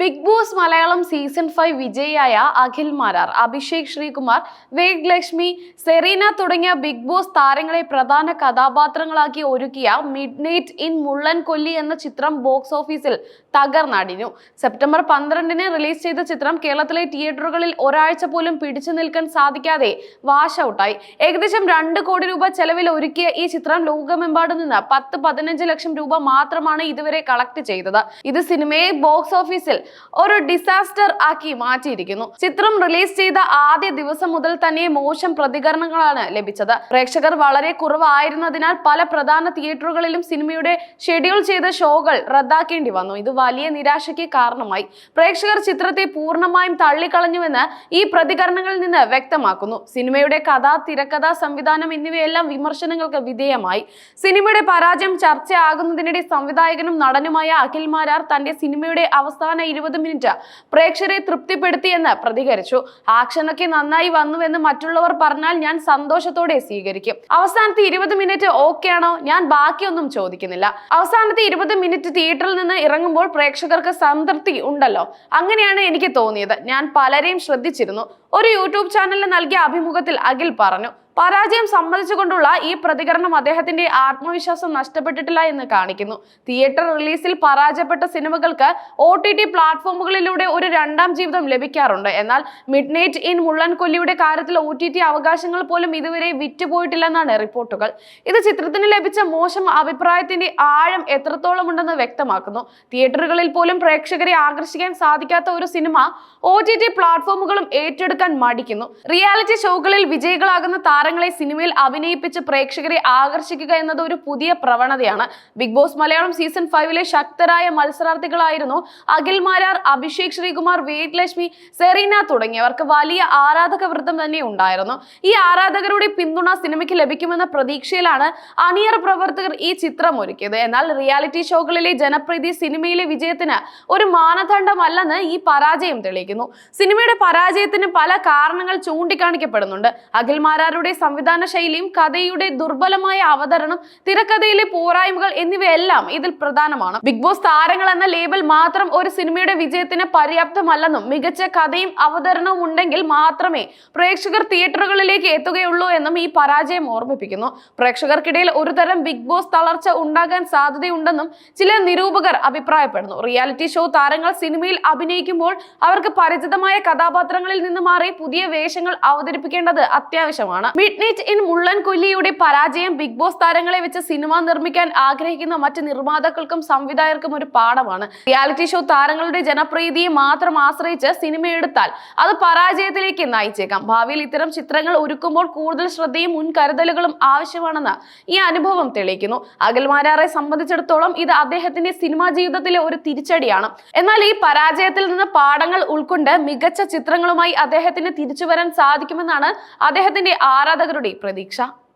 Big boss Malayalam season five വിജയിയായ Akhil Marar Abhishek Sreekumar vague Lakshmi Serena തുടങ്ങിയ big boss താരങ്ങളെ പ്രധാന കഥാപാത്രങ്ങളാക്കി ഒരുക്കിയ മിഡ് നൈറ്റ് ഇൻ മുള്ളൻ കൊല്ലി എന്ന ചിത്രം ബോക്സ് ഓഫീസിൽ തകർന്നടിഞ്ഞു. സെപ്റ്റംബർ പന്ത്രണ്ടിന് റിലീസ് ചെയ്ത ചിത്രം കേരളത്തിലെ തിയേറ്ററുകളിൽ ഒരാഴ്ച പോലും പിടിച്ചു നിൽക്കാൻ സാധിക്കാതെ വാഷ് ഔട്ടായി ഏകദേശം രണ്ട് കോടി രൂപ ചെലവിൽ ഒരുക്കിയ ഈ ചിത്രം ലോകമെമ്പാടും നിന്ന് പത്ത് പതിനഞ്ച് ലക്ഷം രൂപ മാത്രമാണ് ഇതുവരെ കളക്ട് ചെയ്തത്. ഇത് സിനിമയെ ബോക്സ് ഓഫീസിൽ ഒരു ഡിസാസ്റ്റർ ആക്കി മാറ്റിയിരിക്കുന്നു. ചിത്രം റിലീസ് ചെയ്ത ആദ്യ ദിവസം മുതൽ തന്നെ മോശം പ്രതികരണങ്ങളാണ് ലഭിച്ചത്. പ്രേക്ഷകർ വളരെ കുറവായിരുന്നതിനാൽ പല പ്രധാന തിയേറ്ററുകളിലും സിനിമയുടെ ഷെഡ്യൂൾ ചെയ്ത ഷോകൾ റദ്ദാക്കേണ്ടി വന്നു. ഇത് വലിയ നിരാശയ്ക്ക് കാരണമായി. പ്രേക്ഷകർ ചിത്രത്തെ പൂർണമായും തള്ളിക്കളഞ്ഞുവെന്ന് ഈ പ്രതികരണങ്ങളിൽ നിന്ന് വ്യക്തമാക്കുന്നു. സിനിമയുടെ കഥ തിരക്കഥ സംവിധാനം എന്നിവയെല്ലാം വിമർശനങ്ങൾക്ക് വിധേയമായി. സിനിമയുടെ പരാജയം ചർച്ചയാകുന്നതിനിടെ സംവിധായകനും നടനുമായ അഖിൽ മാരാർ തന്റെ സിനിമയുടെ അവസാന ഇരുപത് മിനിറ്റ് പ്രേക്ഷകരെ തൃപ്തിപ്പെടുത്തിയെന്ന് പ്രതികരിച്ചു. ആക്ഷനൊക്കെ നന്നായി വന്നുവെന്ന് മറ്റുള്ളവർ പറഞ്ഞാൽ ഞാൻ സന്തോഷത്തോടെ സ്വീകരിക്കും. അവസാനത്തെ ഇരുപത് മിനിറ്റ് ഓക്കെ ആണോ ഞാൻ ബാക്കിയൊന്നും ചോദിക്കുന്നില്ല. അവസാനത്തെ ഇരുപത് മിനിറ്റ് തിയേറ്ററിൽ നിന്ന് ഇറങ്ങുമ്പോൾ പ്രേക്ഷകർക്ക് സംതൃപ്തി ഉണ്ടല്ലോ. അങ്ങനെയാണ് എനിക്ക് തോന്നിയത്. ഞാൻ പലരെയും ശ്രദ്ധിച്ചിരുന്നു. ഒരു യൂട്യൂബ് ചാനലിന് നൽകിയ അഭിമുഖത്തിൽ അഖിൽ പറഞ്ഞു പരാജയം സമ്മതിച്ചുകൊണ്ടുള്ള ഈ പ്രതികരണം അദ്ദേഹത്തിന്റെ ആത്മവിശ്വാസം നഷ്ടപ്പെട്ടിട്ടില്ല എന്ന് കാണിക്കുന്നു. തിയേറ്റർ റിലീസിൽ പരാജയപ്പെട്ട സിനിമകൾക്ക് ഒ ടി ടി പ്ലാറ്റ്ഫോമുകളിലൂടെ ഒരു രണ്ടാം ജീവിതം ലഭിക്കാറുണ്ട്. എന്നാൽ മിഡ് നൈറ്റ് ഇൻ മുള്ളൻകൊല്ലിയുടെ കാര്യത്തിൽ ഒ ടി ടി അവകാശങ്ങൾ പോലും ഇതുവരെ വിറ്റുപോയിട്ടില്ലെന്നാണ് റിപ്പോർട്ടുകൾ. ഇത് ചിത്രത്തിന് ലഭിച്ച മോശം അഭിപ്രായത്തിന്റെ ആഴം എത്രത്തോളം ഉണ്ടെന്ന് വ്യക്തമാക്കുന്നു. തിയേറ്ററുകളിൽ പോലും പ്രേക്ഷകരെ ആകർഷിക്കാൻ സാധിക്കാത്ത ഒരു സിനിമ ഒ ടി ടി പ്ലാറ്റ്ഫോമുകളും ഏറ്റെടുക്കാൻ മടിക്കുന്നു. റിയാലിറ്റി ഷോകളിൽ വിജയികളാകുന്ന താരങ്ങളെ സിനിമയിൽ അഭിനയിപ്പിച്ച് പ്രേക്ഷകരെ ആകർഷിക്കുക എന്നത് ഒരു പുതിയ പ്രവണതയാണ്. ബിഗ് ബോസ് മലയാളം സീസൺ ഫൈവിലെ ശക്തരായ മത്സരാർത്ഥികളായിരുന്നു അഖിൽ മാരാർ അഭിഷേക് ശ്രീകുമാർ വേദ് ലക്ഷ്മി സെറീന തുടങ്ങിയവർക്ക് വലിയ ആരാധക വൃത്തം തന്നെ ഉണ്ടായിരുന്നു. ഈ ആരാധകരുടെ പിന്തുണ സിനിമയ്ക്ക് ലഭിക്കുമെന്ന പ്രതീക്ഷയിലാണ് അണിയർ പ്രവർത്തകർ ഈ ചിത്രം ഒരുക്കിയത്. എന്നാൽ റിയാലിറ്റി ഷോകളിലെ ജനപ്രീതി സിനിമയിലെ വിജയത്തിന് ഒരു മാനദണ്ഡമല്ലെന്ന് ഈ പരാജയം തെളിയിക്കുന്നു. സിനിമയുടെ പരാജയത്തിന് പല കാരണങ്ങൾ ചൂണ്ടിക്കാണിക്കപ്പെടുന്നുണ്ട്. അഖിൽ മാരാരുടെ സംവിധാന ശൈലിയും കഥയുടെ ദുർബലമായ അവതരണം തിരക്കഥയിലെ പോരായ്മകൾ എന്നിവയെല്ലാം ഇതിൽ പ്രധാനമാണ്. ബിഗ് ബോസ് താരങ്ങൾ എന്ന ലേബൽ മാത്രം ഒരു സിനിമയുടെ വിജയത്തിന് പര്യാപ്തമല്ലെന്നും മികച്ച കഥയും അവതരണവും ഉണ്ടെങ്കിൽ മാത്രമേ പ്രേക്ഷകർ തിയേറ്ററുകളിലേക്ക് എത്തുകയുള്ളൂ എന്നും ഈ പരാജയം ഓർമ്മിപ്പിക്കുന്നു. പ്രേക്ഷകർക്കിടയിൽ ഒരുതരം ബിഗ് ബോസ് തളർച്ച ഉണ്ടാകാൻ സാധ്യതയുണ്ടെന്നും ചില നിരൂപകർ അഭിപ്രായപ്പെടുന്നു. റിയാലിറ്റി ഷോ താരങ്ങൾ സിനിമയിൽ അഭിനയിക്കുമ്പോൾ അവർക്ക് പരിചിതമായ കഥാപാത്രങ്ങളിൽ നിന്ന് മാറി പുതിയ വേഷങ്ങൾ അവതരിപ്പിക്കേണ്ടത് അത്യാവശ്യമാണ്. മിഡ് ഇൻ മുള്ളൻ കൊല്ലിയുടെ പരാജയം ബിഗ് ബോസ് താരങ്ങളെ വെച്ച് സിനിമ നിർമ്മിക്കാൻ ആഗ്രഹിക്കുന്ന മറ്റ് നിർമ്മാതാക്കൾക്കും സംവിധായകർക്കും ഒരു പാഠമാണ്. റിയാലിറ്റി ഷോ താരങ്ങളുടെ ജനപ്രീതിയെ മാത്രം ആശ്രയിച്ച് സിനിമ എടുത്താൽ അത് പരാജയത്തിലേക്ക് നയിച്ചേക്കാം. ഭാവിയിൽ ഇത്തരം ചിത്രങ്ങൾ ഒരുക്കുമ്പോൾ കൂടുതൽ ശ്രദ്ധയും മുൻകരുതലുകളും ആവശ്യമാണെന്ന് ഈ അനുഭവം തെളിയിക്കുന്നു. അഖിൽമാരാറെ സംബന്ധിച്ചിടത്തോളം ഇത് അദ്ദേഹത്തിന്റെ സിനിമാ ജീവിതത്തിലെ ഒരു തിരിച്ചടിയാണ്. എന്നാൽ ഈ പരാജയത്തിൽ നിന്ന് പാഠങ്ങൾ ഉൾക്കൊണ്ട് മികച്ച ചിത്രങ്ങളുമായി അദ്ദേഹത്തിന് തിരിച്ചു വരാൻ സാധിക്കുമെന്നാണ് അദ്ദേഹത്തിന്റെ ആരാധകരുടെ പ്രതീക്ഷ